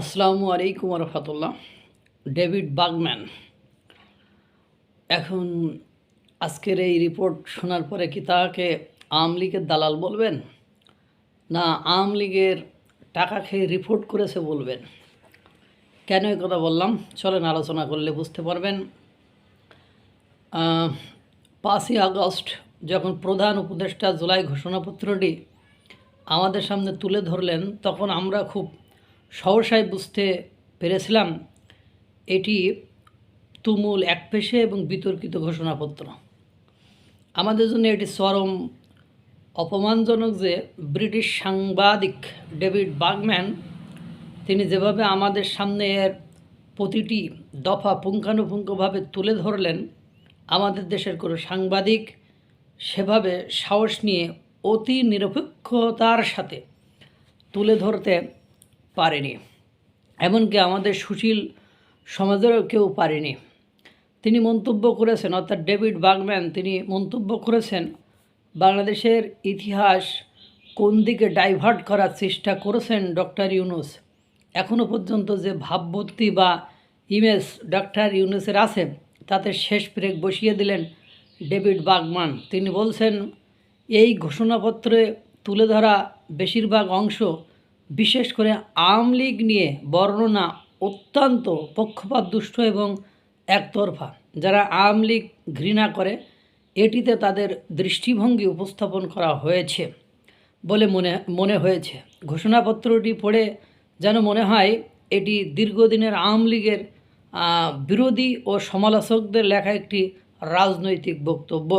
আসসালামু আলাইকুম রহমতুল্লাহ। David Burgman. এখন আজকের এই রিপোর্ট শোনার পরে কি তাকে আওয়ামী লীগের দালাল বলবেন? না, আওয়ামী লীগের টাকা খেয়ে রিপোর্ট করেছে বলবেন। কেন এই কথা বললাম? চলেন আলোচনা করলে বুঝতে পারবেন। পাঁচই আগস্ট যখন প্রধান উপদেষ্টা জুলাই ঘোষণাপত্রটি আমাদের সামনে তুলে ধরলেন, তখন আমরা খুব সহসায় বুঝতে পেরেছিলাম, এটি তুমুল একপেশে এবং বিতর্কিত ঘোষণাপত্র। আমাদের জন্য এটি চরম অপমানজনক যে ব্রিটিশ সাংবাদিক ডেভিড বাগম্যান তিনি যেভাবে আমাদের সামনে এর প্রতিটি দফা পুঙ্খানুপুঙ্খভাবে তুলে ধরলেন, আমাদের দেশের কোনো সাংবাদিক সেভাবে সাহস নিয়ে অতি নিরপেক্ষতার সাথে তুলে ধরতে পারেনি। এমনকি আমাদের সুশীল সমাজেরও কেউ পারেনি। তিনি মন্তব্য করেছেন, অর্থাৎ ডেভিড বাগম্যান তিনি মন্তব্য করেছেন, বাংলাদেশের ইতিহাস কোন দিকে ডাইভার্ট করার চেষ্টা করেছেন ডক্টর ইউনুস? এখনও পর্যন্ত যে ভাবভর্তি বা ইমেজ ডক্টর ইউনুসের আছে, তাতে শেষ ব্রেক বসিয়ে দিলেন ডেভিড বাগমান তিনি বলছেন, এই ঘোষণাপত্রে তুলে ধরা বেশিরভাগ অংশ বিশেষ করে আওয়ামী লীগ নিয়ে বর্ণনা অত্যন্ত পক্ষপাত, দুষ্ট এবং একতরফা। যারা আওয়ামী লীগ ঘৃণা করে, এটিতে তাদের দৃষ্টিভঙ্গি উপস্থাপন করা হয়েছে বলে মনে মনে হয়েছে। ঘোষণাপত্রটি পড়ে যেন মনে হয়, এটি দীর্ঘদিনের আওয়ামী লীগের বিরোধী ও সমালোচকদের লেখা একটি রাজনৈতিক বক্তব্য।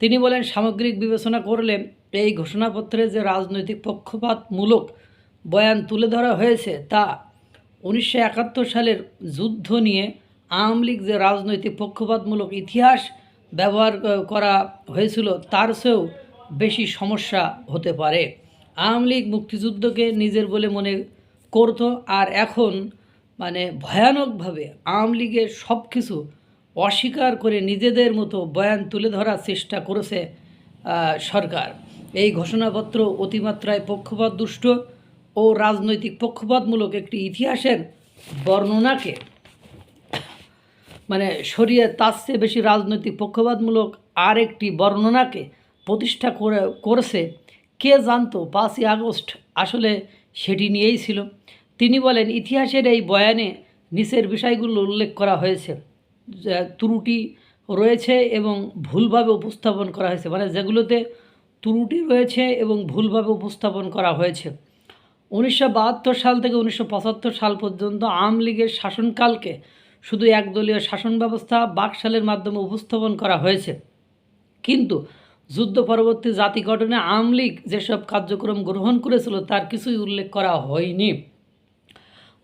তিনি বলেন, সামগ্রিক বিবেচনা করলে এই ঘোষণাপত্রে যে রাজনৈতিক পক্ষপাতমূলক বয়ান তুলে ধরা হয়েছে তা উনিশশো একাত্তর সালের যুদ্ধ নিয়ে আওয়ামী লীগ যে রাজনৈতিক পক্ষপাতমূলক ইতিহাস ব্যবহার করা হয়েছিল, তার চেয়েও বেশি সমস্যা হতে পারে। আওয়ামী লীগ মুক্তিযুদ্ধকে নিজের বলে মনে করত, আর এখন মানে ভয়ানকভাবে আওয়ামী লীগের সব কিছু অস্বীকার করে নিজেদের মতো বয়ান তুলে ধরার চেষ্টা করেছে সরকার। এই ঘোষণাপত্র অতিমাত্রায় পক্ষপাত দুষ্ট ও রাজনৈতিক পক্ষপাতমূলক একটি ইতিহাসের বর্ণনাকে মানে সরিয়ে তার চেয়ে বেশি রাজনৈতিক পক্ষপাতমূলক আর একটি বর্ণনাকে প্রতিষ্ঠা করে, করেছে, কে জানতো? পাঁচই আগস্ট আসলে সেটি নিয়েই ছিল। তিনি বলেন, ইতিহাসের এই বয়ানে নিচের বিষয়গুলো উল্লেখ করা হয়েছে ত্রুটি রয়েছে এবং ভুলভাবে উপস্থাপন করা হয়েছে মানে যেগুলোতে ত্রুটি রয়েছে এবং ভুলভাবে উপস্থাপন করা হয়েছে। উনিশশো বাহাত্তর সাল থেকে উনিশশো পঁচাত্তর সাল পর্যন্ত আওয়ামী লীগের শাসনকালকে শুধু একদলীয় শাসন ব্যবস্থা বাকশালের মাধ্যমে উপস্থাপন করা হয়েছে। কিন্তু যুদ্ধ পরবর্তী জাতি গঠনে আওয়ামী লীগ যেসব কার্যক্রম গ্রহণ করেছিল তার কিছুই উল্লেখ করা হয়নি।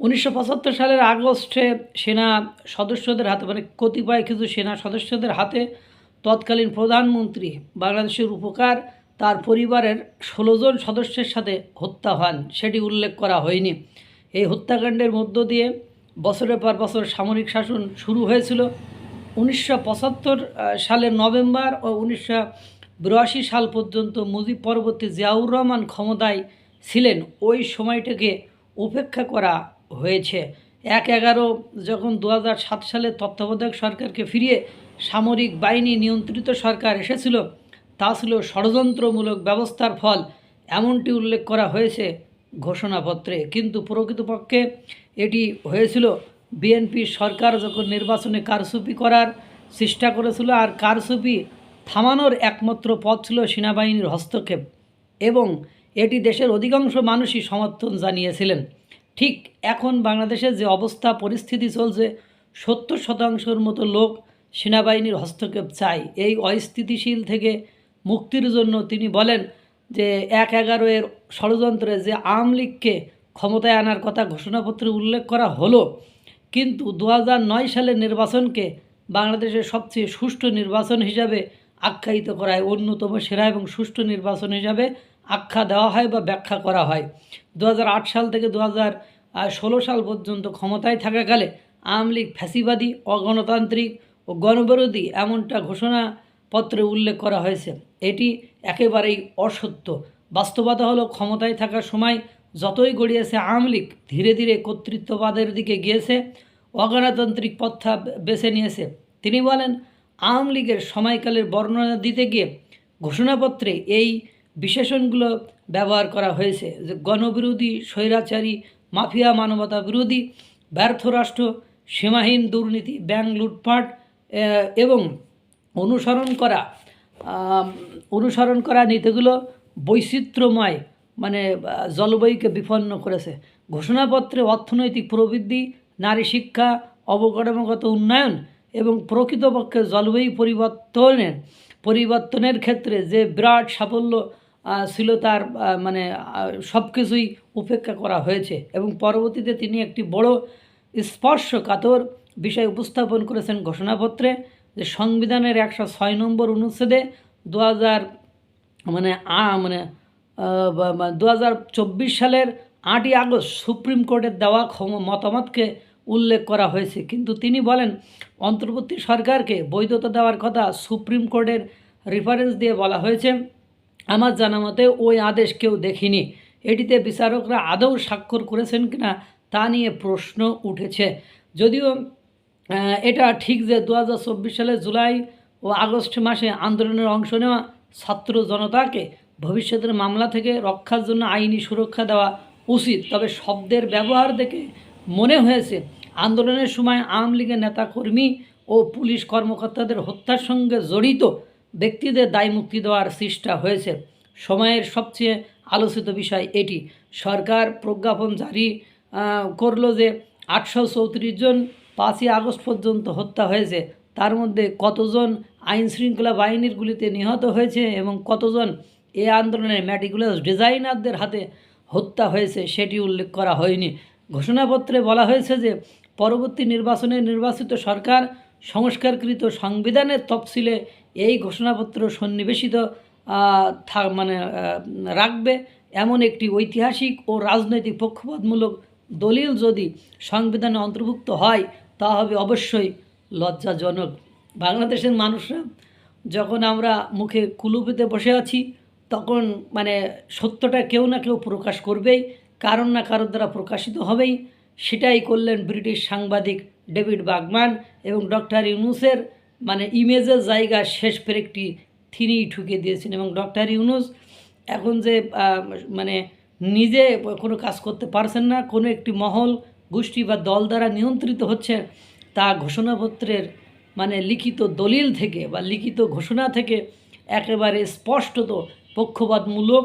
উনিশশো পঁচাত্তর সালের আগস্টে সেনা সদস্যদের হাতে মানে কতিপয় কিছু সেনা সদস্যদের হাতে তৎকালীন প্রধানমন্ত্রী বাংলাদেশের উপকার তার পরিবারের ষোলো জন সদস্যের সাথে হত্যা হন, সেটি উল্লেখ করা হয়নি। এই হত্যাকাণ্ডের মধ্য দিয়ে বছরের পর বছর সামরিক শাসন শুরু হয়েছিল। উনিশশো পঁচাত্তর সালের নভেম্বর ও উনিশশো বিরাশি সাল পর্যন্ত মুজিব পরবর্তী জিয়াউর রহমান ক্ষমতায় ছিলেন। ওই সময়টাকে উপেক্ষা করা হয়েছে। এক এগারো যখন দু সালে তত্ত্বাবধায়ক সরকারকে ফিরিয়ে সামরিক বাহিনী নিয়ন্ত্রিত সরকার এসেছিল তা ছিল ষড়যন্ত্রমূলক ব্যবস্থার ফল, এমনটি উল্লেখ করা হয়েছে ঘোষণাপত্রে। কিন্তু প্রকৃতপক্ষে এটি হয়েছিল বিএনপি সরকার যখন নির্বাচনে কারচুপি করার চেষ্টা করেছিল, আর কারচুপি থামানোর একমাত্র পথ ছিল সেনাবাহিনীর হস্তক্ষেপ, এবং এটি দেশের অধিকাংশ মানুষই সমর্থন জানিয়েছিলেন। ঠিক এখন বাংলাদেশে যে অবস্থা, পরিস্থিতি চলছে, সত্তর শতাংশের মতো লোক সেনাবাহিনীর হস্তক্ষেপ চায়। এই অস্থিতিশীল থেকে মুক্তির জন্য তিনি বলেন যে এক এগারো এর ষড়যন্ত্রে যে আওয়ামী লীগকে ক্ষমতায় আনার কথা ঘোষণাপত্রে উল্লেখ করা হলো, কিন্তু দু নয় সালের নির্বাচনকে বাংলাদেশের সবচেয়ে সুষ্ঠু নির্বাচন হিসাবে আখ্যায়িত করা হয় অন্যতম সেরা এবং সুষ্ঠু নির্বাচন হিসাবে আখ্যা দেওয়া হয় বা ব্যাখ্যা করা হয়। দু হাজার আট সাল থেকে দু সাল পর্যন্ত ক্ষমতায় থাকাকালে আওয়ামী লীগ ফ্যাসিবাদী, অগণতান্ত্রিক ও গণবিরোধী এমনটা ঘোষণাপত্রে উল্লেখ করা হয়েছে। এটি একেবারেই অসত্য। বাস্তবতা হলো, ক্ষমতায় থাকার সময় যতই গড়িয়েছে আওয়ামী লীগ, ধীরে ধীরে কর্তৃত্ববাদের দিকে গিয়েছে, অগণতান্ত্রিক পথা বেছে নিয়েছে। তিনি বলেন, আওয়ামী লীগের সময়কালের বর্ণনা দিতে গিয়ে ঘোষণাপত্রে এই বিশেষণগুলো ব্যবহার করা হয়েছে যে গণবিরোধী, স্বৈরাচারী, মাফিয়া মানবতা বিরোধী, ব্যর্থ রাষ্ট্র, সীমাহীন দুর্নীতি, ব্যাংক লুটপাট এবং অনুসরণ করা অনুসরণ করা নীতিগুলো বৈচিত্র্যময় মানে জলবায়ুকে বিপন্ন করেছে। ঘোষণাপত্রে অর্থনৈতিক প্রবৃদ্ধি, নারী শিক্ষা, অবকাঠামোগত উন্নয়ন এবং প্রকৃতপক্ষে জলবায়ু পরিবর্তনের পরিবর্তনের ক্ষেত্রে যে বিরাট সাফল্য ছিল তার মানে সব কিছুই উপেক্ষা করা হয়েছে এবং পরবর্তীতে তিনি একটি বড় স্পর্শকাতর বিষয় উপস্থাপন করেছেন ঘোষণাপত্রে। যে সংবিধানের একশো ছয় নম্বর অনুচ্ছেদে দু হাজার মানে আ মানে দু হাজার চব্বিশ সালের আটই আগস্ট সুপ্রিম কোর্টের দেওয়া ক্ষম- মতামতকে উল্লেখ করা হয়েছে। কিন্তু তিনি বলেন, অন্তর্বর্তী সরকারকে বৈধতা দেওয়ার কথা সুপ্রিম কোর্টের রেফারেন্স দিয়ে বলা হয়েছে। আমার জানা মতে ওই আদেশ কেউ দেখিনি। এটিতে বিচারকরা আদৌ স্বাক্ষর করেছেন কিনা তা নিয়ে প্রশ্ন উঠেছে। যদিও এটা ঠিক যে দু হাজার চব্বিশ সালে জুলাই ও আগস্ট মাসে আন্দোলনের অংশ নেওয়া ছাত্র জনতাকে ভবিষ্যতের মামলা থেকে রক্ষার জন্য আইনি সুরক্ষা দেওয়া উচিত। তবে শব্দের ব্যবহার দেখে মনে হয়েছে, আন্দোলনের সময় আওয়ামী লীগের নেতাকর্মী ও পুলিশ কর্মকর্তাদের হত্যার সঙ্গে জড়িত ব্যক্তিদের দায় মুক্তি দেওয়ার চেষ্টা হয়েছে। সময়ের সবচেয়ে আলোচিত বিষয় এটি। সরকার প্রজ্ঞাপন জারি করল যে আটশো চৌত্রিশ জন পাঁচই আগস্ট পর্যন্ত হত্যা হয়েছে। তার মধ্যে কতজন আইন শৃঙ্খলা বাহিনীর গুলিতে নিহত হয়েছে এবং কতজন এ আন্দোলনের ম্যাটিকুলাস ডিজাইনারদের হাতে হত্যা হয়েছে সেটি উল্লেখ করা হয়নি। ঘোষণাপত্রে বলা হয়েছে যে, পরবর্তী নির্বাচনে নির্বাচিত সরকার সংস্কারকৃত সংবিধানের তফসিলে এই ঘোষণাপত্র সন্নিবেশিত মানে রাখবে। এমন একটি ঐতিহাসিক ও রাজনৈতিক পক্ষপাতমূলক দলিল যদি সংবিধানে অন্তর্ভুক্ত হয়, তা হবে অবশ্যই লজ্জাজনক। বাংলাদেশের মানুষরা যখন আমরা মুখে কুলুপিতে বসে আছি, তখন মানে সত্যটা কেউ না কেউ প্রকাশ করবেই, কারণ না কারোর দ্বারা প্রকাশিত হবেই। সেটাই করলেন ব্রিটিশ সাংবাদিক ডেভিড বাগম্যান এবং ডক্টর ইউনুসের মানে ইমেজের জায়গা শেষ পেরেকটি তিনিই ঠুকে দিয়েছেন এবং ডক্টর ইউনুস এখন যে মানে নিজে কোনো কাজ করতে পারছেন না, কোনো একটি মহল, গোষ্ঠী বা দল দ্বারা নিয়ন্ত্রিত হচ্ছে, তা ঘোষণাপত্রের মানে লিখিত দলিল থেকে বা লিখিত ঘোষণা থেকে একেবারে স্পষ্টত, পক্ষপাতমূলক,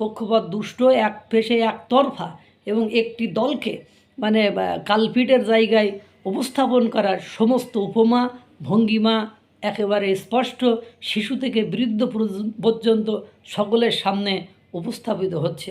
পক্ষপাত দুষ্ট, এক পেশে একতরফা এবং একটি দলকে মানে কালপিটের জায়গায় উপস্থাপন করার সমস্ত উপমা, ভঙ্গিমা একেবারে স্পষ্ট, শিশু থেকে বৃদ্ধ পর্যন্ত সকলের সামনে উপস্থাপিত হচ্ছে।